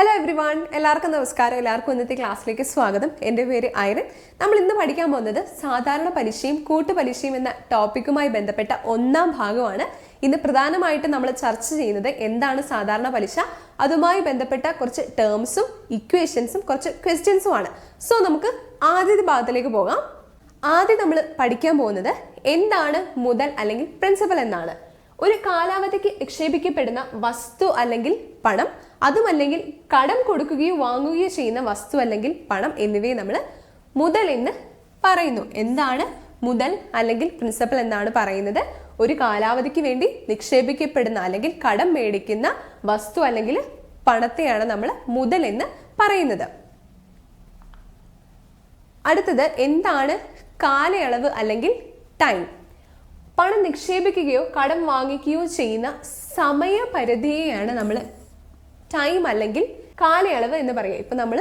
Hello every one എല്ലാവർക്കും നമസ്കാരം. എല്ലാവർക്കും ഇന്നത്തെ ക്ലാസ്സിലേക്ക് സ്വാഗതം. എന്റെ പേര് ഐറൻ. നമ്മൾ ഇന്ന് പഠിക്കാൻ പോകുന്നത് സാധാരണ പലിശയും കൂട്ടുപലിശയും എന്ന ടോപ്പിക്കുമായി ബന്ധപ്പെട്ട ഒന്നാം ഭാഗമാണ്. ഇന്ന് പ്രധാനമായിട്ടും നമ്മൾ ചർച്ച ചെയ്യുന്നത് എന്താണ് സാധാരണ പലിശ? അതുമായി ബന്ധപ്പെട്ട കുറച്ച് ടേംസും ഇക്വേഷൻസും കുറച്ച് ക്വസ്റ്റ്യൻസുമാണ് സോ നമുക്ക് ആദ്യത്തെ ഭാഗത്തിലേക്ക് പോകാം. ആദ്യം നമ്മൾ പഠിക്കാൻ പോകുന്നത് എന്താണ് മുതൽ അല്ലെങ്കിൽ പ്രിൻസിപ്പൽ എന്നാണ്. ഒരു കാലാവധിക്ക് നിക്ഷേപിക്കപ്പെടുന്ന വസ്തു അല്ലെങ്കിൽ പണം അതുമല്ലെങ്കിൽ കടം കൊടുക്കുകയോ വാങ്ങുകയോ ചെയ്യുന്ന വസ്തു അല്ലെങ്കിൽ പണം എന്നിവയെ നമ്മൾ മുതൽ എന്ന് പറയുന്നു. എന്താണ് മുതൽ അല്ലെങ്കിൽ പ്രിൻസിപ്പൽ എന്നാണ് പറയുന്നത്? ഒരു കാലാവധിക്ക് വേണ്ടി നിക്ഷേപിക്കപ്പെടുന്ന അല്ലെങ്കിൽ കടം മേടിക്കുന്ന വസ്തു അല്ലെങ്കിൽ പണത്തെയാണ് നമ്മൾ മുതൽ എന്ന് പറയുന്നത്. അടുത്തത് എന്താണ് കാലയളവ് അല്ലെങ്കിൽ ടൈം പണം നിക്ഷേപിക്കുകയോ കടം വാങ്ങിക്കുകയോ ചെയ്യുന്ന സമയപരിധിയെയാണ് നമ്മൾ ടൈം അല്ലെങ്കിൽ കാലയളവ് എന്ന് പറയുക. ഇപ്പം നമ്മൾ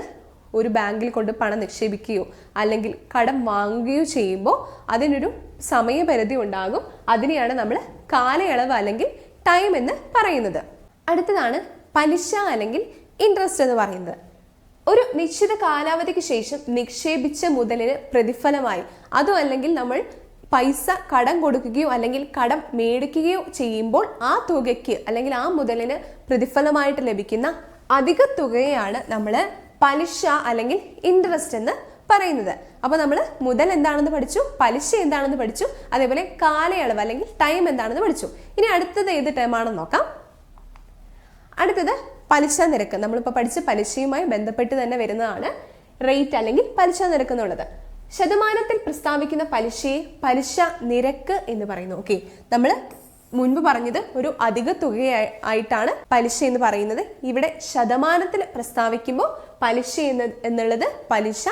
ഒരു ബാങ്കിൽ കൊണ്ട് പണം നിക്ഷേപിക്കുകയോ അല്ലെങ്കിൽ കടം വാങ്ങുകയോ ചെയ്യുമ്പോൾ അതിനൊരു സമയപരിധി ഉണ്ടാകും. അതിനെയാണ് നമ്മൾ കാലയളവ് അല്ലെങ്കിൽ ടൈം എന്ന് പറയുന്നത്. അടുത്തതാണ് പലിശ അല്ലെങ്കിൽ ഇൻട്രസ്റ്റ് എന്ന് പറയുന്നത്. ഒരു നിശ്ചിത കാലാവധിക്ക് ശേഷം നിക്ഷേപിച്ച മുതലിന് പ്രതിഫലമായി അതും അല്ലെങ്കിൽ നമ്മൾ പൈസ കടം കൊടുക്കുകയോ അല്ലെങ്കിൽ കടം മേടിക്കുകയോ ചെയ്യുമ്പോൾ ആ തുകയ്ക്ക് അല്ലെങ്കിൽ ആ മുതലിന് പ്രതിഫലമായിട്ട് ലഭിക്കുന്ന അധിക തുകയാണ് നമ്മൾ പലിശ അല്ലെങ്കിൽ ഇൻട്രസ്റ്റ് എന്ന് പറയുന്നത്. അപ്പോൾ നമ്മൾ മുതൽ എന്താണെന്ന് പഠിച്ചു പലിശ എന്താണെന്ന് പഠിച്ചു അതേപോലെ കാലയളവ് അല്ലെങ്കിൽ ടൈം എന്താണെന്ന് പഠിച്ചു. ഇനി അടുത്തത് ഏത് ടൈമാണെന്ന് നോക്കാം. അടുത്തത് പലിശ നിരക്ക്. നമ്മളിപ്പോൾ പഠിച്ച പലിശയുമായി ബന്ധപ്പെട്ട് തന്നെ വരുന്നതാണ് റേറ്റ് അല്ലെങ്കിൽ പലിശ നിരക്ക് എന്നുള്ളത്. ശതമാനത്തിൽ പ്രസ്താവിക്കുന്ന പലിശയെ പലിശ നിരക്ക് എന്ന് പറയുന്നു. ഓക്കെ നമ്മൾ മുൻപ് പറഞ്ഞത് ഒരു അധിക തുകയായിട്ടാണ് പലിശ എന്ന് പറയുന്നത്. ഇവിടെ ശതമാനത്തിൽ പ്രസ്താവിക്കുമ്പോൾ പലിശ എന്ന് എന്നുള്ളത് പലിശ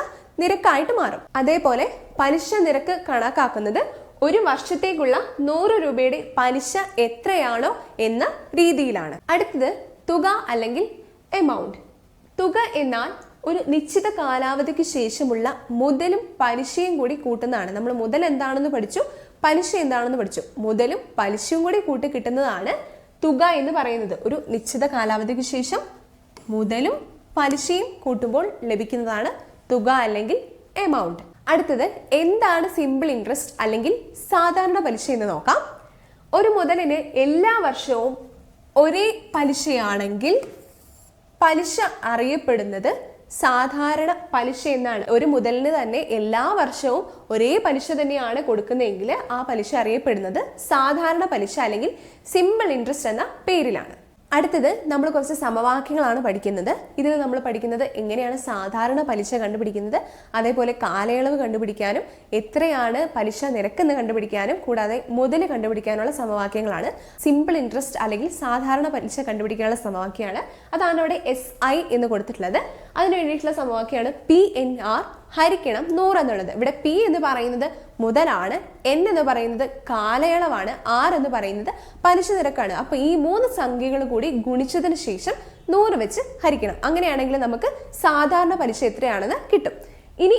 നിരക്കായിട്ട് മാറും. അതേപോലെ പലിശ നിരക്ക് കണക്കാക്കുന്നത് ഒരു വർഷത്തേക്കുള്ള നൂറ് രൂപയുടെ പലിശ എത്രയാണോ എന്ന രീതിയിലാണ്. അടുത്തത് തുക അല്ലെങ്കിൽ എമൗണ്ട് തുക എന്നാൽ ഒരു നിശ്ചിത കാലാവധിക്ക് ശേഷമുള്ള മുതലും പലിശയും കൂടി കൂട്ടുന്നതാണ്. നമ്മൾ മുതൽ എന്താണെന്ന് പഠിച്ചു പലിശ എന്താണെന്ന് പഠിച്ചു. മുതലും പലിശയും കൂടി കൂട്ടി കിട്ടുന്നതാണ് തുക എന്ന് പറയുന്നത്. ഒരു നിശ്ചിത കാലാവധിക്ക് ശേഷം മുതലും പലിശയും കൂട്ടുമ്പോൾ ലഭിക്കുന്നതാണ് തുക അല്ലെങ്കിൽ എമൗണ്ട് അടുത്തത് എന്താണ് സിമ്പിൾ ഇൻട്രസ്റ്റ് അല്ലെങ്കിൽ സാധാരണ പലിശ എന്ന് നോക്കാം. ഒരു മുതലിന് എല്ലാ വർഷവും ഒരേ പലിശയാണെങ്കിൽ പലിശ അറിയപ്പെടുന്നത് സാധാരണ പലിശ എന്നാണ്. ഒരു മുതലിന് തന്നെ എല്ലാ വർഷവും ഒരേ പലിശ തന്നെയാണ് കൊടുക്കുന്നതെങ്കിൽ ആ പലിശ അറിയപ്പെടുന്നത് സാധാരണ പലിശ അല്ലെങ്കിൽ സിമ്പിൾ ഇൻട്രസ്റ്റ് എന്ന പേരിലാണ്. അടുത്തത് നമ്മൾ കുറച്ച് സമവാക്യങ്ങളാണ് പഠിക്കുന്നത്. ഇതിൽ നമ്മൾ പഠിക്കുന്നത് എങ്ങനെയാണ് സാധാരണ പലിശ കണ്ടുപിടിക്കുന്നത് അതേപോലെ കാലയളവ് കണ്ടുപിടിക്കാനും എത്രയാണ് പലിശ നിരക്കെന്ന് കണ്ടുപിടിക്കാനും കൂടാതെ മുതൽ കണ്ടുപിടിക്കാനുള്ള സമവാക്യങ്ങളാണ്. സിമ്പിൾ ഇൻട്രസ്റ്റ് അല്ലെങ്കിൽ സാധാരണ പലിശ കണ്ടുപിടിക്കാനുള്ള സമവാക്യമാണ്. അതാണ് അവിടെ എസ് ഐ എന്ന് കൊടുത്തിട്ടുള്ളത്. അതിന് വേണ്ടിയിട്ടുള്ള സമവാക്യമാണ് പി എൻ ആർ ഹരിക്കണം നൂറ് എന്നുള്ളത്. ഇവിടെ പി എന്ന് പറയുന്നത് മുതലാണ് എൻ എന്ന് പറയുന്നത് കാലയളവാണ് ആർ എന്ന് പറയുന്നത് പലിശ നിരക്കാണ്. അപ്പൊ ഈ മൂന്ന് സംഖ്യകൾ കൂടി ഗുണിച്ചതിന് ശേഷം നൂറ് വെച്ച് ഹരിക്കണം. അങ്ങനെയാണെങ്കിൽ നമുക്ക് സാധാരണ പലിശ എത്രയാണെന്ന് കിട്ടും. ഇനി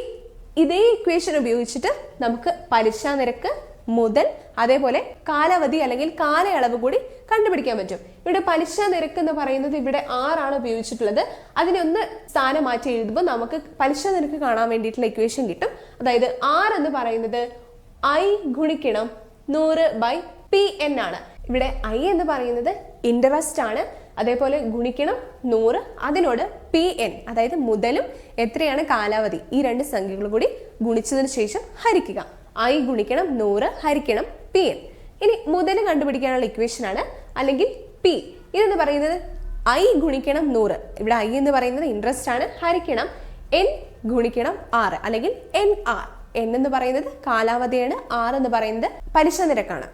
ഇതേ ഇക്വേഷൻ ഉപയോഗിച്ചിട്ട് നമുക്ക് പലിശ നിരക്ക് മുതൽ അതേപോലെ കാലാവധി അല്ലെങ്കിൽ കാലയളവ് കൂടി കണ്ടുപിടിക്കാൻ പറ്റും. ഇവിടെ പലിശ നിരക്ക് എന്ന് പറയുന്നത് ഇവിടെ ആറാണ് ഉപയോഗിച്ചിട്ടുള്ളത്. അതിനെ ഒന്ന് സ്ഥാനം മാറ്റി എഴുതുമ്പോൾ നമുക്ക് പലിശ നിരക്ക് കാണാൻ വേണ്ടിയിട്ടുള്ള ഇക്വേഷൻ കിട്ടും. അതായത് ആർ എന്ന് പറയുന്നത് ഐ ഗുണിക്കണം നൂറ് ബൈ പി എൻ ആണ്. ഇവിടെ ഐ എന്ന് പറയുന്നത് ഇൻട്രസ്റ്റ് ആണ്. അതേപോലെ ഗുണിക്കണം നൂറ് അതിനോട് പി എൻ അതായത് മുതലും എത്രയാണ് കാലാവധി ഈ രണ്ട് സംഖ്യകൾ കൂടി ഗുണിച്ചതിന് ശേഷം ഹരിക്കുക. ഐ ഗുണിക്കണം നൂറ് ഹരിക്കണം പി എൻ ഇനി മുതൽ കണ്ടുപിടിക്കാനുള്ള ഇക്വേഷൻ ആണ്. അല്ലെങ്കിൽ പി ഇതെന്ന് പറയുന്നത്? ഐ ഗുണിക്കണം നൂറ്. ഇവിടെ ഐ എന്ന് പറയുന്നത് ഇൻട്രസ്റ്റ് ആണ്. ഹരിക്കണം എൻ ഗുണിക്കണം ആറ് അല്ലെങ്കിൽ എൻ ആർ എൻ എന്ന് പറയുന്നത് കാലാവധിയാണ്. ആർ എന്ന് പറയുന്നത് പലിശ നിരക്കാണ്.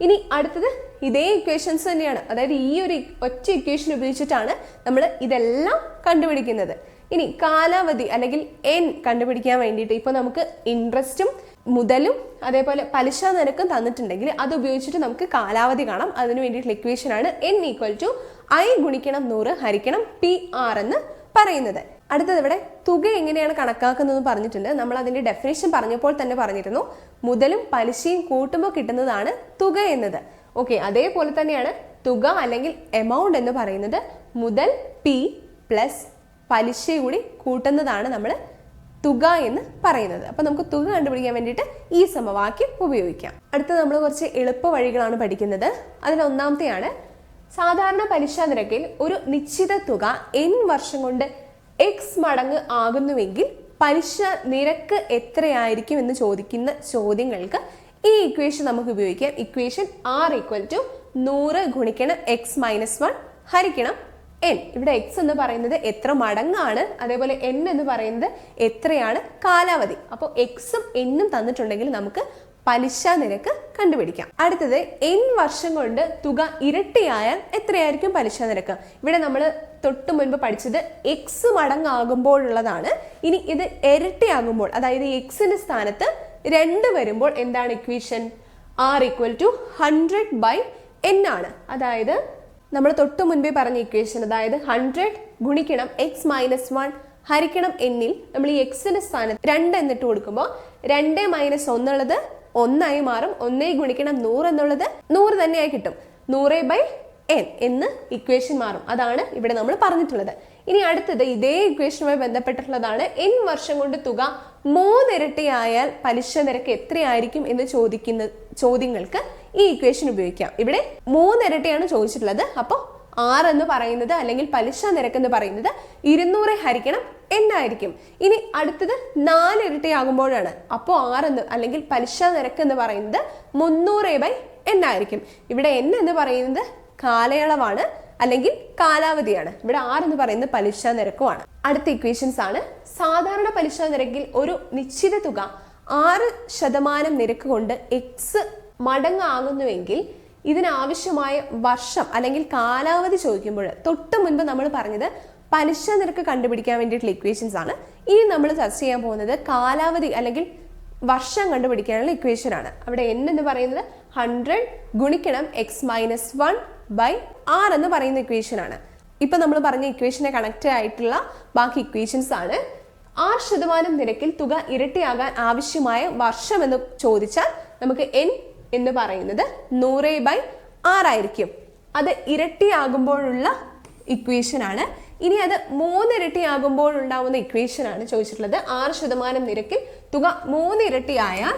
ഇനി അടുത്തത് ഇതേ ഇക്വേഷൻസ് തന്നെയാണ്. അതായത് ഈ ഒരു ഒറ്റ ഇക്വേഷൻ ഉപയോഗിച്ചിട്ടാണ് നമ്മൾ ഇതെല്ലാം കണ്ടുപിടിക്കുന്നത്. ഇനി കാലാവധി അല്ലെങ്കിൽ എൻ കണ്ടുപിടിക്കാൻ വേണ്ടിയിട്ട് ഇപ്പോൾ നമുക്ക് ഇൻട്രസ്റ്റും മുതലും അതേപോലെ പലിശ നിരക്കും തന്നിട്ടുണ്ടെങ്കിൽ അത് ഉപയോഗിച്ചിട്ട് നമുക്ക് കാലാവധി കാണാം. അതിന് വേണ്ടിയിട്ടുള്ള ഇക്വേഷൻ ആണ് എൻ ഈക്വൽ ടു ഐ ഗുണിക്കണം നൂറ് ഹരിക്കണം പി ആർ എന്ന് പറയുന്നത്. അടുത്തത് ഇവിടെ തുക എങ്ങനെയാണ് കണക്കാക്കുന്നതെന്ന് പറഞ്ഞിട്ടുണ്ട്. നമ്മൾ അതിന്റെ ഡെഫിനേഷൻ പറഞ്ഞപ്പോൾ തന്നെ പറഞ്ഞിരുന്നു. മുതലും പലിശയും കൂട്ടുമ്പോൾ കിട്ടുന്നതാണ് തുക എന്നത്. ഓക്കെ അതേപോലെ തന്നെയാണ് തുക അല്ലെങ്കിൽ എമൗണ്ട് എന്ന് പറയുന്നത് മുതൽ പി പ്ലസ് പലിശ കൂടി കൂട്ടുന്നതാണ് നമ്മൾ തുക എന്ന് പറയുന്നത്. അപ്പൊ നമുക്ക് തുക കണ്ടുപിടിക്കാൻ വേണ്ടിയിട്ട് ഈ സമവാക്യം ഉപയോഗിക്കാം. അടുത്തത് നമ്മൾ കുറച്ച് എളുപ്പ വഴികളാണ് പഠിക്കുന്നത്. അതിൽ ഒന്നാമത്തെയാണ് സാധാരണ പലിശ നിരക്കിൽ ഒരു നിശ്ചിത തുക എൻ വർഷം കൊണ്ട് എക്സ് മടങ്ങ് ആകുന്നുവെങ്കിൽ പലിശ നിരക്ക് എത്രയായിരിക്കും എന്ന് ചോദിക്കുന്ന ചോദ്യങ്ങൾക്ക് ഈ ഇക്വേഷൻ നമുക്ക് ഉപയോഗിക്കാം. ഇക്വേഷൻ ആർ ഈക്വൽ ടു നൂറ് ഗുണിക്കണം എക്സ് മൈനസ് വൺ ഹരിക്കണം എൻ ഇവിടെ എക്സ് എന്ന് പറയുന്നത് എത്ര മടങ്ങാണ്? അതേപോലെ എൻ എന്ന് പറയുന്നത് എത്രയാണ്? കാലാവധി. അപ്പോൾ എക്സും എന്നും തന്നിട്ടുണ്ടെങ്കിൽ നമുക്ക് പലിശ നിരക്ക് കണ്ടുപിടിക്കാം. അടുത്തത് എൻ വർഷം കൊണ്ട് തുക ഇരട്ടിയായാൽ എത്രയായിരിക്കും പലിശ നിരക്ക്? ഇവിടെ നമ്മൾ തൊട്ട് മുൻപ് പഠിച്ചത് എക്സ് മടങ്ങാകുമ്പോഴുള്ളതാണ്. ഇനി ഇത് ഇരട്ടിയാകുമ്പോൾ അതായത് എക്സിന്റെ സ്ഥാനത്ത് രണ്ട് വരുമ്പോൾ എന്താണ് equation R equal to hundred by N ആണ്. അതായത് നമ്മൾ തൊട്ട് മുൻപേ പറഞ്ഞ ഇക്വേഷൻ അതായത് ഹൺഡ്രഡ് ഗുണിക്കണം എക്സ് മൈനസ് വൺ ഹരിക്കണം എന്നിൽ നമ്മൾ ഈ എക്സിന്റെ സ്ഥാനത്ത് രണ്ട് എന്നിട്ട് കൊടുക്കുമ്പോൾ രണ്ട് മൈനസ് ഒന്നുള്ളത് ഒന്നായി മാറും. ഒന്നേ ഗുണിക്കണം നൂറ് എന്നുള്ളത് നൂറ് തന്നെയായി കിട്ടും. നൂറ് ബൈ എൻ എന്ന് ഇക്വേഷൻ മാറും. അതാണ് ഇവിടെ നമ്മൾ പറഞ്ഞിട്ടുള്ളത്. ഇനി അടുത്തത് ഇതേ ഇക്വേഷനുമായി ബന്ധപ്പെട്ടിട്ടുള്ളതാണ്. എൻ വർഷം കൊണ്ട് തുക മൂന്നിരട്ടിയായാൽ പലിശ നിരക്ക് എത്രയായിരിക്കും എന്ന് ചോദിക്കുന്ന ചോദ്യങ്ങൾക്ക് ഈ ഇക്വേഷൻ ഉപയോഗിക്കാം. ഇവിടെ മൂന്നിരട്ടിയാണ് ചോദിച്ചിട്ടുള്ളത്. അപ്പോൾ ആറ് എന്ന് പറയുന്നത് അല്ലെങ്കിൽ പലിശ നിരക്ക് എന്ന് പറയുന്നത് ഇരുന്നൂറ് ഹരിക്കണം എന്നായിരിക്കും. ഇനി അടുത്തത് നാല് ഇരട്ടിയാകുമ്പോഴാണ് അപ്പോൾ ആറ് എന്ന് അല്ലെങ്കിൽ പലിശ നിരക്ക് എന്ന് പറയുന്നത് മുന്നൂറ് ബൈ എന്നായിരിക്കും ഇവിടെ എൻ എന്ന് പറയുന്നത് കാലയളവാണ് അല്ലെങ്കിൽ കാലാവധിയാണ്. ഇവിടെ ആറ് എന്ന് പറയുന്നത് പലിശ നിരക്കുമാണ്. അടുത്ത ഇക്വേഷൻസ് ആണ്. സാധാരണ പലിശ നിരക്കിൽ ഒരു നിശ്ചിത തുക ആറ് ശതമാനം നിരക്ക് കൊണ്ട് എക്സ് മടങ്ങാകുന്നുവെങ്കിൽ ഇതിനാവശ്യമായ വർഷം അല്ലെങ്കിൽ കാലാവധി ചോദിക്കുമ്പോൾ തൊട്ട് മുൻപ് നമ്മൾ പറഞ്ഞത് പലിശ നിരക്ക് കണ്ടുപിടിക്കാൻ വേണ്ടിയിട്ടുള്ള ഇക്വേഷൻസ് ആണ്. ഇനി നമ്മൾ ചർച്ച ചെയ്യാൻ പോകുന്നത് കാലാവധി അല്ലെങ്കിൽ വർഷം കണ്ടുപിടിക്കാനുള്ള ഇക്വേഷൻ ആണ്. അവിടെ എൻ എന്ന് പറയുന്നത് ഹൺഡ്രഡ് ഗുണിക്കണം X minus one by R എന്ന് പറയുന്ന ഇക്വേഷൻ ആണ്. ഇപ്പൊ നമ്മൾ പറഞ്ഞ ഇക്വേഷനെ കണക്റ്റ് ആയിട്ടുള്ള ബാക്കി ഇക്വേഷൻസ് ആണ്. ആറ് ശതമാനം നിരക്കിൽ തുക ഇരട്ടിയാകാൻ ആവശ്യമായ വർഷം എന്ന് ചോദിച്ചാൽ നമുക്ക് എൻ എന്ന് പറയുന്നത് നൂറ് ബൈ ആറായിരിക്കും അത് ഇരട്ടിയാകുമ്പോഴുള്ള ഇക്വേഷൻ ആണ്. ഇനി അത് മൂന്നിരട്ടിയാകുമ്പോഴുണ്ടാവുന്ന ഇക്വേഷനാണ് ചോദിച്ചിട്ടുള്ളത്. ആറ് ശതമാനം നിരക്കിൽ തുക മൂന്നിരട്ടിയായാൽ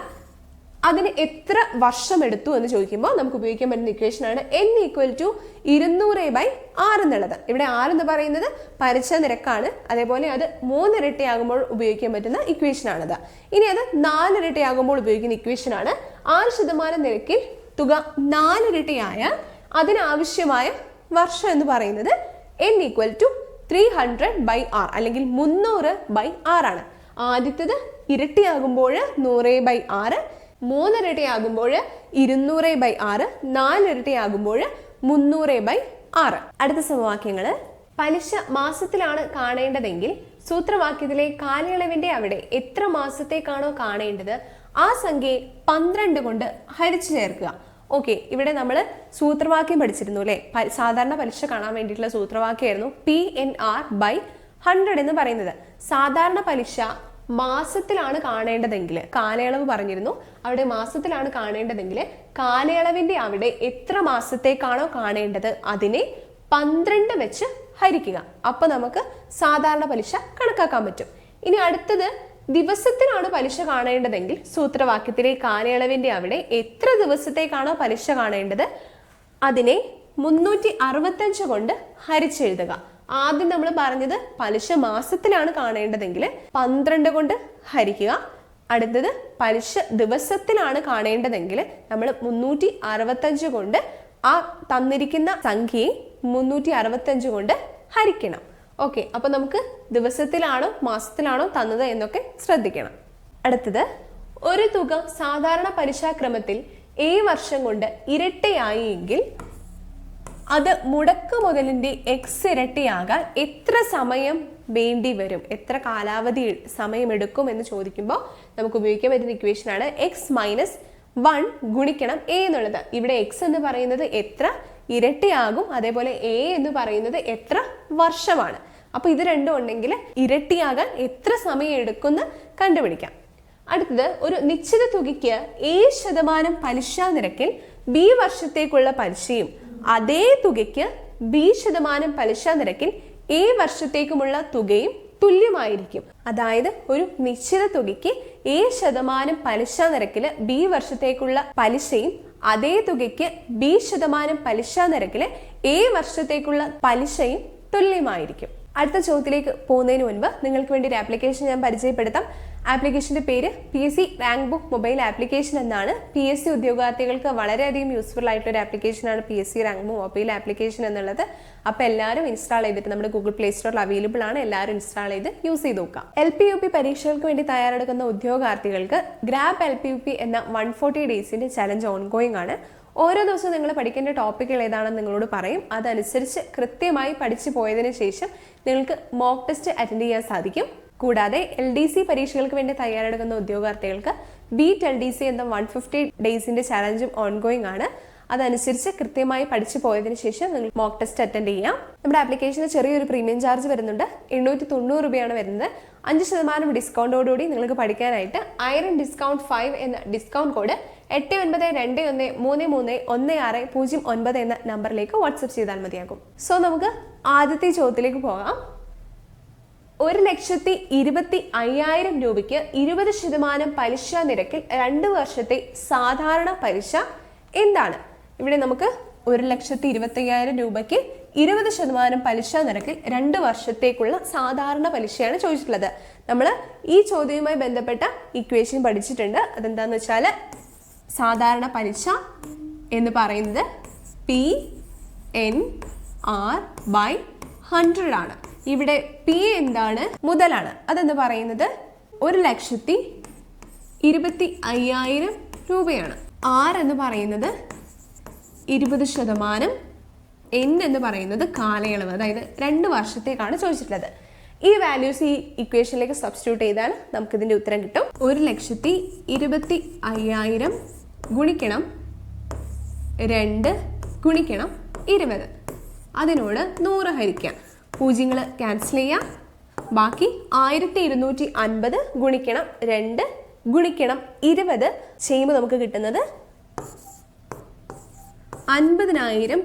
അതിന് എത്ര വർഷം എടുത്തു എന്ന് ചോദിക്കുമ്പോൾ നമുക്ക് ഉപയോഗിക്കാൻ പറ്റുന്ന ഇക്വേഷൻ ആണ് എൻ ഈക്വൽ ടു ഇരുന്നൂറ് ബൈ ആറ് എന്നുള്ളത്. ഇവിടെ ആറ് എന്ന് പറയുന്നത് പലിശ നിരക്കാണ്. അതേപോലെ അത് മൂന്നിരട്ടി ആകുമ്പോൾ ഉപയോഗിക്കാൻ പറ്റുന്ന ഇക്വേഷൻ ആണത്. ഇനി അത് നാലിരട്ടി ആകുമ്പോൾ ഉപയോഗിക്കുന്ന ഇക്വേഷൻ ആണ്. ആറ് ശതമാനം നിരക്കിൽ തുക നാലിരട്ടിയായ അതിനാവശ്യമായ വർഷം എന്ന് പറയുന്നത് N equal to three hundred by R അല്ലെങ്കിൽ മുന്നൂറ് ബൈ ആറാണ് ആദ്യത്തേത് ഇരട്ടിയാകുമ്പോൾ നൂറ് ബൈ ആറ് മൂന്നിരട്ടി ആകുമ്പോൾ ഇരുന്നൂറ് ബൈ ആറ് നാലിരട്ടി ആകുമ്പോൾ മുന്നൂറ് ബൈ ആറ്. അടുത്ത സമവാക്യങ്ങൾ പലിശ മാസത്തിലാണ് കാണേണ്ടതെങ്കിൽ സൂത്രവാക്യത്തിലെ കാലയളവിന്റെ അവിടെ എത്ര മാസത്തേക്കാണോ കാണേണ്ടത്? ആ സംഖ്യയെ പന്ത്രണ്ട് കൊണ്ട് ഹരിച്ചു ചേർക്കുക. ഓക്കെ ഇവിടെ നമ്മൾ സൂത്രവാക്യം പഠിച്ചിരുന്നു അല്ലേ? സാധാരണ പലിശ കാണാൻ വേണ്ടിയിട്ടുള്ള സൂത്രവാക്യമായിരുന്നു P N R by hundred എന്ന് പറയുന്നത്. സാധാരണ പലിശ മാസത്തിലാണ് കാണേണ്ടതെങ്കിൽ കാലയളവ് പറഞ്ഞിരുന്നു. അവിടെ മാസത്തിലാണ് കാണേണ്ടതെങ്കിൽ കാലയളവിന്റെ അവിടെ എത്ര മാസത്തേക്കാണോ കാണേണ്ടത് അതിനെ പന്ത്രണ്ട് വെച്ച് ഹരിക്കുക. അപ്പൊ നമുക്ക് സാധാരണ പലിശ കണക്കാക്കാൻ പറ്റും. ഇനി അടുത്തത് ദിവസത്തിനാണ് പലിശ കാണേണ്ടതെങ്കിൽ സൂത്രവാക്യത്തിലെ കാലയളവിന്റെ അവിടെ എത്ര ദിവസത്തേക്കാണോ പലിശ കാണേണ്ടത് അതിനെ മുന്നൂറ്റി അറുപത്തഞ്ച് കൊണ്ട് ഹരിച്ചെഴുതുക. ആദ്യം നമ്മൾ പറഞ്ഞത് പലിശ മാസത്തിലാണ് കാണേണ്ടതെങ്കിൽ പന്ത്രണ്ട് കൊണ്ട് ഹരിക്കുക. അടുത്തത് പലിശ ദിവസത്തിലാണ് കാണേണ്ടതെങ്കിൽ നമ്മൾ മുന്നൂറ്റി അറുപത്തഞ്ച് കൊണ്ട് ആ തന്നിരിക്കുന്ന സംഖ്യയെ മുന്നൂറ്റി അറുപത്തഞ്ച് കൊണ്ട് ഹരിക്കണം. ഓക്കെ അപ്പൊ നമുക്ക് ദിവസത്തിലാണോ മാസത്തിലാണോ തന്നത് എന്നൊക്കെ ശ്രദ്ധിക്കണം. അടുത്തത് ഒരു തുക സാധാരണ പലിശാക്രമത്തിൽ ഏ വർഷം കൊണ്ട് ഇരട്ടയായി എങ്കിൽ അത് മുടക്ക് മുതലിന്റെ എക്സ് ഇരട്ടിയാകാൻ എത്ര സമയം വേണ്ടി വരും? എത്ര കാലാവധി സമയമെടുക്കും എന്ന് ചോദിക്കുമ്പോൾ നമുക്ക് ഉപയോഗിക്കാൻ പറ്റുന്ന ഇക്വേഷൻ ആണ് എക്സ് മൈനസ് വൺ ഗുണിക്കണം എ എന്നുള്ളത്. ഇവിടെ എക്സ് എന്ന് പറയുന്നത് എത്ര ഇരട്ടിയാകും? അതേപോലെ എ എന്ന് പറയുന്നത് എത്ര വർഷമാണ്? അപ്പോൾ ഇത് രണ്ടും ഉണ്ടെങ്കിൽ ഇരട്ടിയാകാൻ എത്ര സമയം എടുക്കുമെന്ന് കണ്ടുപിടിക്കാം. അടുത്തത് ഒരു നിശ്ചിത തുകയ്ക്ക് എ ശതമാനം പലിശ നിരക്കിൽ ബി വർഷത്തേക്കുള്ള പലിശയും അതേ തുകയ്ക്ക് ബി ശതമാനം പലിശ നിരക്കിൽ എ വർഷത്തേക്കുമുള്ള തുകയും തുല്യമായിരിക്കും. അതായത് ഒരു നിശ്ചിത തുകയ്ക്ക് എ ശതമാനം പലിശ നിരക്കിൽ ബി വർഷത്തേക്കുള്ള പലിശയും അതേ തുകയ്ക്ക് ബി ശതമാനം പലിശ നിരക്കിൽ എ വർഷത്തേക്കുള്ള പലിശയും തുല്യമായിരിക്കും. അടുത്ത ചോദ്യത്തിലേക്ക് പോകുന്നതിന് മുൻപ് നിങ്ങൾക്ക് വേണ്ടി ഒരു ആപ്ലിക്കേഷൻ ഞാൻ പരിചയപ്പെടുത്താം. ആപ്ലിക്കേഷന്റെ പേര് P S C rank book mobile application എന്നാണ്. പി എസ് സി ഉദ്യോഗാർത്ഥികൾക്ക് വളരെയധികം യൂസ്ഫുൾ ആയിട്ടുള്ള ഒരു ആപ്ലിക്കേഷനാണ് P S C rank book mobile application എന്നുള്ളത്. അപ്പോൾ എല്ലാവരും ഇൻസ്റ്റാൾ ചെയ്തിട്ട് നമ്മുടെ ഗൂഗിൾ പ്ലേ സ്റ്റോറിൽ അവൈലബിൾ ആണ്. എല്ലാവരും ഇൻസ്റ്റാൾ ചെയ്ത് യൂസ് ചെയ്ത് നോക്കാം. എൽ പി യു പി പരീക്ഷകൾക്ക് വേണ്ടി തയ്യാറെടുക്കുന്ന ഉദ്യോഗാർത്ഥികൾക്ക് grab L P U P എന്ന വൺ ഫോർട്ടി ഡേയ്സിന്റെ ചലഞ്ച് ഓൺഗോയിങ് ആണ്. ഓരോ ദിവസവും നിങ്ങൾ പഠിക്കേണ്ട ടോപ്പിക്കുകൾ ഏതാണെന്ന് നിങ്ങളോട് പറയും. അതനുസരിച്ച് കൃത്യമായി പഠിച്ചു പോയതിനു ശേഷം നിങ്ങൾക്ക് മോക്ക് ടെസ്റ്റ് അറ്റൻഡ് ചെയ്യാൻ സാധിക്കും. കൂടാതെ എൽ ഡി സി പരീക്ഷകൾക്ക് വേണ്ടി തയ്യാറെടുക്കുന്ന ഉദ്യോഗാർത്ഥികൾക്ക് ബീറ്റ് എൽ ഡി സി എന്ന വൺ ഫിഫ്റ്റി ഡേയ്സിന്റെ ചലഞ്ചും ഓൺഗോയിങ് ആണ്. അതനുസരിച്ച് കൃത്യമായി പഠിച്ചു പോയതിനു ശേഷം നിങ്ങൾ മോക്ക് ടെസ്റ്റ് അറ്റൻഡ് ചെയ്യാം. നമ്മുടെ ആപ്ലിക്കേഷന് ചെറിയൊരു പ്രീമിയം ചാർജ് വരുന്നുണ്ട്. എണ്ണൂറ്റി തൊണ്ണൂറ് രൂപയാണ് വരുന്നത്. അഞ്ച് ശതമാനം ഡിസ്കൗണ്ടോടുകൂടി നിങ്ങൾക്ക് പഠിക്കാനായിട്ട്. ഐറൺ ഡിസ്കൗണ്ട് ഫൈവ് എന്ന ഡിസ്കൗണ്ട് കോഡ് എട്ട് ഒൻപത് രണ്ട് ഒന്ന് മൂന്ന് മൂന്ന് ഒന്ന് ആറ് പൂജ്യം ഒൻപത് എന്ന നമ്പറിലേക്ക് വാട്സപ്പ് ചെയ്താൽ മതിയാകും. സോ നമുക്ക് ആദ്യത്തെ ചോദ്യത്തിലേക്ക് പോകാം. ഒരു ലക്ഷത്തി ഇരുപത്തി അയ്യായിരം രൂപയ്ക്ക് ഇരുപത് ശതമാനം പലിശ നിരക്കിൽ രണ്ട് വർഷത്തെ സാധാരണ പലിശ എന്താണ്? ഇവിടെ നമുക്ക് ഒരു ലക്ഷത്തി ഇരുപത്തി അയ്യായിരം രൂപയ്ക്ക് ഇരുപത് ശതമാനം പലിശ നിരക്കിൽ രണ്ട് വർഷത്തേക്കുള്ള സാധാരണ പലിശയാണ് ചോദിച്ചിട്ടുള്ളത്. നമ്മൾ ഈ ചോദ്യവുമായി ബന്ധപ്പെട്ട ഇക്വേഷൻ പഠിച്ചിട്ടുണ്ട്. അതെന്താന്ന് വെച്ചാൽ സാധാരണ പലിശ എന്ന് പറയുന്നത് P N R by hundred ആണ്. ഇവിടെ പി എന്താണ്? മുതലാണ്. അതെന്ന് പറയുന്നത് ഒരു ലക്ഷത്തി ഇരുപത്തി അയ്യായിരം രൂപയാണ്. ആർ എന്ന് പറയുന്നത് ഇരുപത് ശതമാനം എൻ എന്ന് പറയുന്നത് കാലയളവ്. അതായത് രണ്ട് വർഷത്തേക്കാണ് ചോദിച്ചിട്ടുള്ളത്. ഈ വാല്യൂസ് ഈ ഇക്വേഷനിലേക്ക് സബ്സ്റ്റിറ്റ്യൂട്ട് ചെയ്താൽ നമുക്ക് ഇതിന്റെ ഉത്തരം കിട്ടും. ഒരു ലക്ഷത്തി ഇരുപത്തി അയ്യായിരം ഗുണിക്കണം രണ്ട് ഗുണിക്കണം ഇരുപത്. അതിനോട് നൂറ് ഹരിക്കാം. പൂജ്യങ്ങൾ ക്യാൻസൽ ചെയ്യാം. ബാക്കി ആയിരത്തി ഇരുന്നൂറ്റി അൻപത് ഗുണിക്കണം രണ്ട് ഗുണിക്കണം ഇരുപത്. ചെയ്യുമ്പോൾ നമുക്ക് കിട്ടുന്നത് അൻപതിനായിരം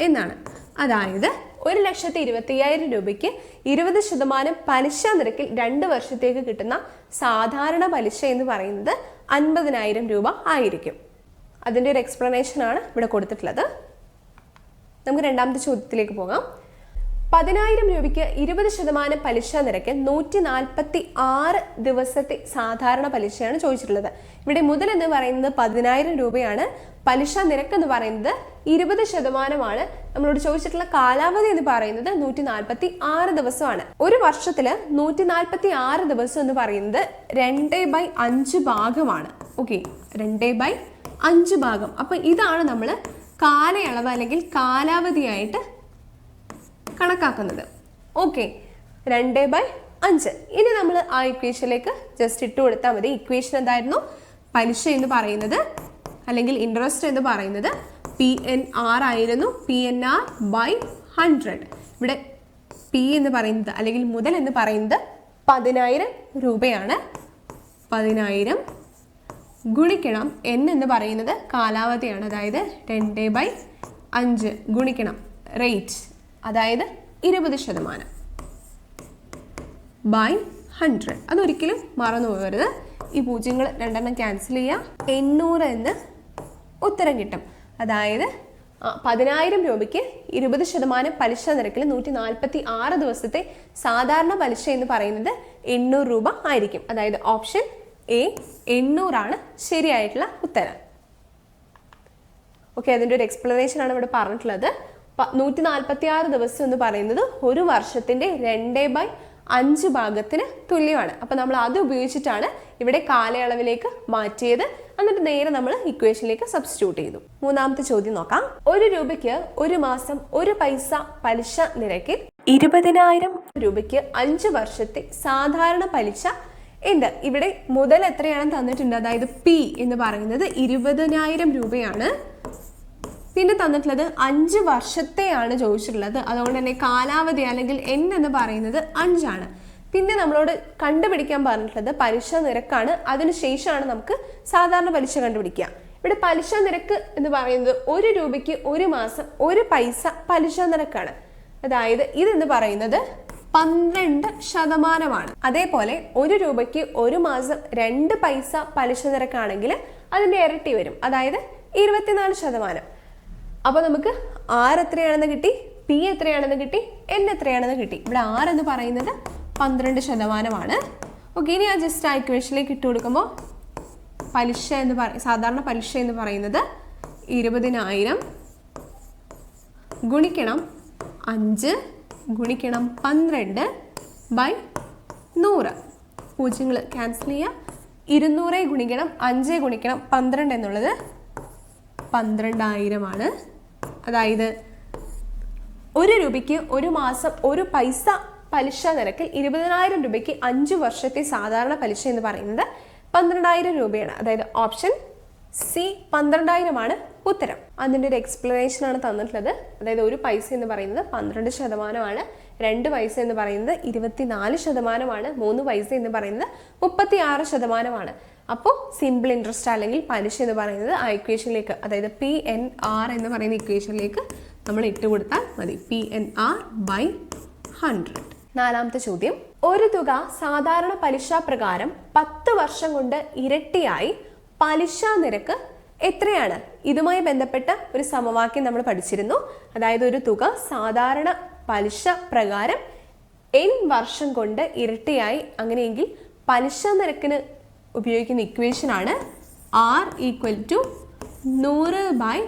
എന്നാണ്. അതായത് ഒരു ലക്ഷത്തി ഇരുപത്തി അയ്യായിരം രൂപയ്ക്ക് ഇരുപത് ശതമാനം പലിശ നിരക്കിൽ രണ്ട് വർഷത്തേക്ക് കിട്ടുന്ന സാധാരണ പലിശ എന്ന് പറയുന്നത് അൻപതിനായിരം രൂപ ആയിരിക്കും. അതിന്റെ ഒരു എക്സ്പ്ലനേഷനാണ് ഇവിടെ കൊടുത്തിട്ടുള്ളത്. നമുക്ക് രണ്ടാമത്തെ ചോദ്യത്തിലേക്ക് പോകാം. പതിനായിരം രൂപയ്ക്ക് ഇരുപത് ശതമാനം പലിശ നിരക്ക് നൂറ്റി നാൽപ്പത്തി ആറ് ദിവസത്തെ സാധാരണ പലിശയാണ് ചോദിച്ചിട്ടുള്ളത്. ഇവിടെ മുതൽ എന്ന് പറയുന്നത് പതിനായിരം രൂപയാണ്. പലിശ നിരക്ക് എന്ന് പറയുന്നത് ഇരുപത് ശതമാനമാണ്. നമ്മളോട് ചോദിച്ചിട്ടുള്ള കാലാവധി എന്ന് പറയുന്നത് നൂറ്റി നാൽപ്പത്തി ആറ് ദിവസമാണ്. ഒരു വർഷത്തിൽ നൂറ്റി നാൽപ്പത്തി ആറ് ദിവസം എന്ന് പറയുന്നത് രണ്ട് ബൈ അഞ്ച് ഭാഗമാണ്. ഓക്കെ രണ്ട് ബൈ അഞ്ച് ഭാഗം. അപ്പൊ ഇതാണ് നമ്മൾ കാലയളവ് അല്ലെങ്കിൽ കാലാവധിയായിട്ട് കണക്കാക്കുന്നത്. ഓക്കെ രണ്ട് ബൈ അഞ്ച്. ഇനി നമ്മൾ ആ ഇക്വേഷനിലേക്ക് ജസ്റ്റ് ഇട്ട് കൊടുത്താൽ മതി. ഇക്വേഷൻ എന്തായിരുന്നു? പലിശ എന്ന് പറയുന്നത് അല്ലെങ്കിൽ ഇൻട്രസ്റ്റ് എന്ന് പറയുന്നത് പി എൻ ആർ ആയിരുന്നു. P N R by hundred ഇവിടെ പി എന്ന് പറയുന്നത് അല്ലെങ്കിൽ മുതൽ എന്ന് പറയുന്നത് പതിനായിരം രൂപയാണ്. പതിനായിരം ഗുണിക്കണം എൻ എന്ന് പറയുന്നത് കാലാവധിയാണ്. അതായത് രണ്ട് ബൈ അഞ്ച് ഗുണിക്കണം. റേറ്റ് അതായത് ഇരുപത് ശതമാനം. ബൈ ഹൺഡ്രഡ് അതൊരിക്കലും മറന്നു പോകരുത്. ഈ പൂജ്യങ്ങൾ രണ്ടെണ്ണം ക്യാൻസൽ ചെയ്യുക എണ്ണൂറ് എന്ന് ഉത്തരം കിട്ടും. അതായത് പതിനായിരം രൂപയ്ക്ക് ഇരുപത് ശതമാനം പലിശ നിരക്കിൽ നൂറ്റി നാൽപ്പത്തി ആറ് ദിവസത്തെ സാധാരണ പലിശ എന്ന് പറയുന്നത് എണ്ണൂറ് രൂപ ആയിരിക്കും. അതായത് ഓപ്ഷൻ എ എണ്ണൂറാണ് ശരിയായിട്ടുള്ള ഉത്തരം. ഓക്കെ അതിന്റെ ഒരു എക്സ്പ്ലനേഷൻ ആണ് ഇവിടെ പറഞ്ഞിട്ടുള്ളത്. നൂറ്റി നാൽപ്പത്തി ആറ് ദിവസം എന്ന് പറയുന്നത് ഒരു വർഷത്തിന്റെ രണ്ട് ബൈ അഞ്ച് ഭാഗത്തിന് തുല്യമാണ്. അപ്പൊ നമ്മൾ അത് ഉപയോഗിച്ചിട്ടാണ് ഇവിടെ കാലയളവിലേക്ക് മാറ്റിയത്. എന്നിട്ട് നേരെ നമ്മൾ ഇക്വേഷനിലേക്ക് സബ്സ്റ്റിറ്റ്യൂട്ട് ചെയ്തു. മൂന്നാമത്തെ ചോദ്യം നോക്കാം. ഒരു രൂപയ്ക്ക് ഒരു മാസം ഒരു പൈസ പലിശ നിരക്കിൽ ഇരുപതിനായിരം രൂപയ്ക്ക് അഞ്ച് വർഷത്തെ സാധാരണ പലിശ എന്ത്? ഇവിടെ മുതൽ എത്രയാണ് തന്നിട്ടുണ്ട്? അതായത് പി എന്ന് പറയുന്നത് ഇരുപതിനായിരം രൂപയാണ്. പിന്നെ തന്നിട്ടുള്ളത് അഞ്ച് വർഷത്തെയാണ് ചോദിച്ചിട്ടുള്ളത്. അതുകൊണ്ട് തന്നെ കാലാവധി അല്ലെങ്കിൽ എൻ എന്ന് പറയുന്നത് അഞ്ചാണ്. പിന്നെ നമ്മളോട് കണ്ടുപിടിക്കാൻ പറഞ്ഞിട്ടുള്ളത് പലിശ നിരക്കാണ്. അതിനുശേഷമാണ് നമുക്ക് സാധാരണ പലിശ കണ്ടുപിടിക്കുക. ഇവിടെ പലിശ നിരക്ക് എന്ന് പറയുന്നത് ഒരു രൂപയ്ക്ക് ഒരു മാസം ഒരു പൈസ പലിശ നിരക്കാണ്. അതായത് ഇതെന്ന് പറയുന്നത് പന്ത്രണ്ട് ശതമാനമാണ്. അതേപോലെ ഒരു രൂപയ്ക്ക് ഒരു മാസം രണ്ട് പൈസ പലിശ നിരക്കാണെങ്കിൽ അതിന്റെ ഇരട്ടി വരും. അതായത് ഇരുപത്തിനാല് ശതമാനം. അപ്പോൾ നമുക്ക് ആർ എത്രയാണെന്ന് കിട്ടി? പി എത്രയാണെന്ന് കിട്ടി? എൻ എത്രയാണെന്ന് കിട്ടി? ഇവിടെ ആർ എന്ന് പറയുന്നത് പന്ത്രണ്ട് ശതമാനമാണ്. ഓക്കെ ഇനി ആ ജസ്റ്റ് ആ ഇക്വേഷനിലേക്ക് ഇട്ട് കൊടുക്കുമ്പോൾ പലിശ എന്ന് പറ സാധാരണ പലിശ എന്ന് പറയുന്നത് ഇരുപതിനായിരം ഗുണിക്കണം അഞ്ച് ഗുണിക്കണം പന്ത്രണ്ട് ബൈ നൂറ്. പൂജ്യങ്ങൾ ക്യാൻസൽ ചെയ്യുക. ഇരുന്നൂറ് ഗുണിക്കണം അഞ്ച് ഗുണിക്കണം പന്ത്രണ്ട് എന്നുള്ളത് പന്ത്രണ്ടായിരമാണ്. അതായത് ഒരു രൂപയ്ക്ക് ഒരു മാസം ഒരു പൈസ പലിശ നിരക്കിൽ ഇരുപതിനായിരം രൂപയ്ക്ക് അഞ്ച് വർഷത്തെ സാധാരണ പലിശ എന്ന് പറയുന്നത് പന്ത്രണ്ടായിരം രൂപയാണ്. അതായത് ഓപ്ഷൻ സി പന്ത്രണ്ടായിരമാണ് ഉത്തരം. അതിന്റെ ഒരു എക്സ്പ്ലനേഷൻ ആണ് തന്നിട്ടുള്ളത്. അതായത് ഒരു പൈസ എന്ന് പറയുന്നത് പന്ത്രണ്ട് ശതമാനമാണ് രണ്ട് പൈസ എന്ന് പറയുന്നത് ഇരുപത്തിനാല് ശതമാനമാണ് മൂന്ന് പൈസ എന്ന് പറയുന്നത് മുപ്പത്തി ആറ് ശതമാനമാണ്. അപ്പോൾ സിമ്പിൾ ഇൻട്രസ്റ്റ് അല്ലെങ്കിൽ പലിശ എന്ന് പറയുന്നത് ആ ഇക്വേഷനിലേക്ക് അതായത് പി എൻ ആർ എന്ന് പറയുന്ന ഇക്വേഷനിലേക്ക് നമ്മൾ ഇട്ട് കൊടുത്താൽ മതി. P N R by hundred നാലാമത്തെ ചോദ്യം. ഒരു തുക സാധാരണ പലിശ പ്രകാരം പത്ത് വർഷം കൊണ്ട് ഇരട്ടിയായി പലിശ നിരക്ക് എത്രയാണ്? ഇതുമായി ബന്ധപ്പെട്ട ഒരു സമവാക്യം നമ്മൾ പഠിച്ചിരുന്നു. അതായത് ഒരു തുക സാധാരണ പലിശ പ്രകാരം എൻ വർഷം കൊണ്ട് ഇരട്ടിയായി അങ്ങനെയെങ്കിൽ പലിശ നിരക്കിന് ഉപയോഗിക്കുന്ന ഇക്വേഷൻ ആണ് ആർ ഈക്വൽ ടു നൂറ് ബൈ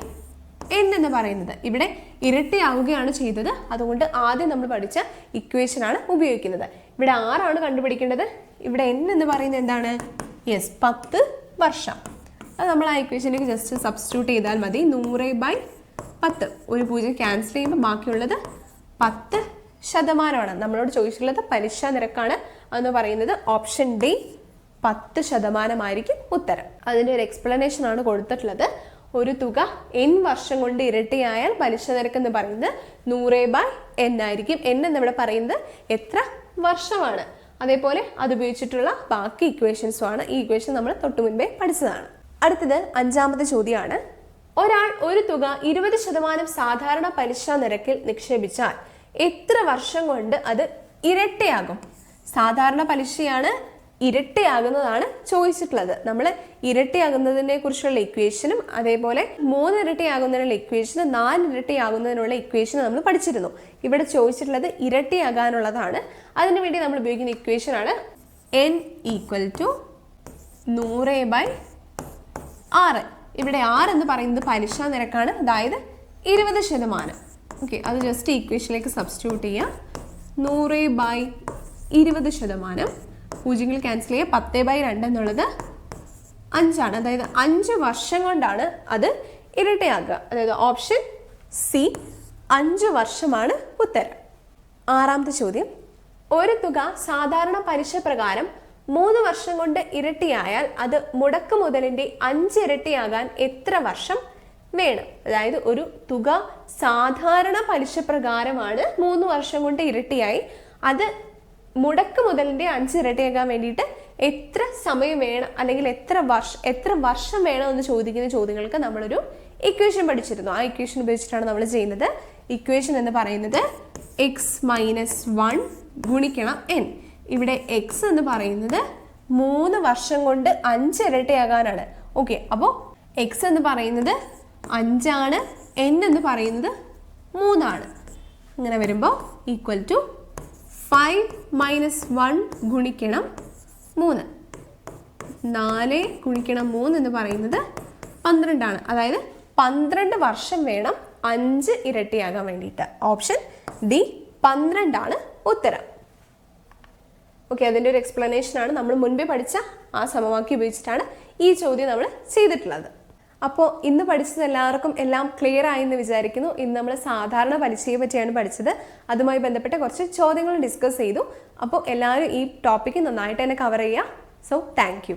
എൻ എന്ന് പറയുന്നത്. ഇവിടെ ഇരട്ടിയാവുകയാണ് ചെയ്തത്. അതുകൊണ്ട് ആദ്യം നമ്മൾ പഠിച്ച ഇക്വേഷൻ ആണ് ഉപയോഗിക്കുന്നത്. ഇവിടെ ആറാണ് കണ്ടുപിടിക്കേണ്ടത്. ഇവിടെ എൻ എന്ന് പറയുന്നത് എന്താണ്? യെസ് പത്ത് വർഷം. അത് നമ്മൾ ആ ഇക്വേഷനിലേക്ക് ജസ്റ്റ് സബ്സ്റ്റിറ്റ്യൂട്ട് ചെയ്താൽ മതി. നൂറ് ബൈ പത്ത്. ഒരു പൂജ്യം ക്യാൻസൽ ചെയ്യുമ്പോൾ ബാക്കിയുള്ളത് പത്ത് ശതമാനമാണ്. നമ്മളോട് ചോദിച്ചിട്ടുള്ളത് പലിശ നിരക്കാണ് എന്ന് പറയുന്നത്. ഓപ്ഷൻ ഡി പത്ത് ശതമാനമായിരിക്കും ഉത്തരം. അതിന്റെ ഒരു എക്സ്പ്ലനേഷൻ ആണ് കൊടുത്തിട്ടുള്ളത്. ഒരു തുക എൻ വർഷം കൊണ്ട് ഇരട്ടിയായാൽ പലിശ നിരക്ക് എന്ന് പറയുന്നത് നൂറ് ബൈ എൻ ആയിരിക്കും. എൻ എന്നിവിടെ പറയുന്നത് എത്ര വർഷമാണ്? അതേപോലെ അത് ഉപയോഗിച്ചിട്ടുള്ള ബാക്കി ഇക്വേഷൻസും ആണ്. ഈ ഇക്വേഷൻ നമ്മൾ തൊട്ടു മുൻപേ പഠിച്ചതാണ്. അടുത്തത് അഞ്ചാമത്തെ ചോദ്യമാണ്. ഒരാൾ ഒരു തുക ഇരുപത് ശതമാനം സാധാരണ പലിശ നിരക്കിൽ നിക്ഷേപിച്ചാൽ എത്ര വർഷം കൊണ്ട് അത് ഇരട്ടിയാകും? സാധാരണ പലിശയാണ് ഇരട്ടിയാകുന്നതാണ് ചോദിച്ചിട്ടുള്ളത്. നമ്മൾ ഇരട്ടിയാകുന്നതിനെ കുറിച്ചുള്ള ഇക്വേഷനും അതേപോലെ മൂന്ന് ഇരട്ടിയാകുന്നതിനുള്ള ഇക്വേഷനും നാല് ഇരട്ടിയാകുന്നതിനുള്ള ഇക്വേഷനും നമ്മൾ പഠിച്ചിരുന്നു. ഇവിടെ ചോദിച്ചിട്ടുള്ളത് ഇരട്ടിയാകാനുള്ളതാണ്. അതിനുവേണ്ടി നമ്മൾ ഉപയോഗിക്കുന്ന ഇക്വേഷനാണ് എൻ ഈക്വൽ ടു നൂറ് ബൈ ആറ്. ഇവിടെ ആറ് എന്ന് പറയുന്നത് പലിശ നിരക്കാണ്. അതായത് ഇരുപത് ശതമാനം. ഓക്കെ അത് ജസ്റ്റ് ഇക്വേഷനിലേക്ക് സബ്സ്റ്റിറ്റ്യൂട്ട് ചെയ്യുക നൂറ് ബൈ ഇരുപത് ശതമാനം. പൂജ്യങ്ങൾ ക്യാൻസൽ ചെയ്യുക. പത്ത് ബൈ രണ്ട് എന്നുള്ളത് അഞ്ചാണ്. അതായത് അഞ്ച് വർഷം കൊണ്ടാണ് അത് ഇരട്ടയാക്കുക അതായത് ഓപ്ഷൻ സി അഞ്ച് വർഷമാണ് ഉത്തരം. ആറാമത്തെ ചോദ്യം. ഒരു തുക സാധാരണ പലിശ പ്രകാരം മൂന്ന് വർഷം കൊണ്ട് ഇരട്ടിയായാൽ അത് മുടക്ക് മുതലിന്റെ അഞ്ച് ഇരട്ടിയാകാൻ എത്ര വർഷം വേണം? അതായത് ഒരു തുക സാധാരണ പലിശ പ്രകാരമാണ് മൂന്ന് വർഷം കൊണ്ട് ഇരട്ടിയായി. അത് മുടക്ക് മുതലിന്റെ അഞ്ച് ഇരട്ടിയാക്കാൻ വേണ്ടിയിട്ട് എത്ര സമയം വേണം അല്ലെങ്കിൽ എത്ര വർഷ എത്ര വർഷം വേണം എന്ന് ചോദിക്കുന്ന ചോദ്യങ്ങൾക്ക് നമ്മളൊരു ഇക്വേഷൻ പഠിച്ചിരുന്നു. ആ ഇക്വേഷൻ ഉപയോഗിച്ചിട്ടാണ് നമ്മൾ ചെയ്യുന്നത്. ഇക്വേഷൻ എന്ന് പറയുന്നത് എക്സ് മൈനസ് വൺ ഗുണിക്കണം എൻ ഇവിടെ എക്സ് എന്ന് പറയുന്നത് മൂന്ന് വർഷം കൊണ്ട് അഞ്ച് ഇരട്ടിയാകാനാണ്. ഓക്കെ അപ്പോൾ എക്സ് എന്ന് പറയുന്നത് അഞ്ചാണ് എൻ എന്ന് പറയുന്നത് മൂന്നാണ്. അങ്ങനെ വരുമ്പോൾ equal to five minus one ഗുണിക്കണം മൂന്ന്. നാല് ഗുണിക്കണം മൂന്ന് എന്ന് പറയുന്നത് പന്ത്രണ്ടാണ്. അതായത് പന്ത്രണ്ട് വർഷം വേണം അഞ്ച് ഇരട്ടിയാകാൻ വേണ്ടിയിട്ട്. ഓപ്ഷൻ ഡി പന്ത്രണ്ടാണ് ഉത്തരം. ഓക്കെ അതിന്റെ ഒരു എക്സ്പ്ലനേഷനാണ് നമ്മൾ മുൻപേ പഠിച്ച ആ സമവാക്യം ഉപയോഗിച്ചിട്ടാണ് ഈ ചോദ്യം നമ്മൾ ചെയ്തിട്ടുള്ളത്. അപ്പോൾ ഇന്ന് പഠിച്ചത് എല്ലാവർക്കും എല്ലാം ക്ലിയർ ആയെന്ന് വിചാരിക്കുന്നു. ഇന്ന് നമ്മൾ സാധാരണ പലിശയെ പറ്റിയാണ് പഠിച്ചത്. അതുമായി ബന്ധപ്പെട്ട കുറച്ച് ചോദ്യങ്ങൾ ഡിസ്കസ് ചെയ്തു. അപ്പോൾ എല്ലാവരും ഈ ടോപ്പിക്ക് നന്നായിട്ട് തന്നെ കവർ ചെയ്യുക. So thank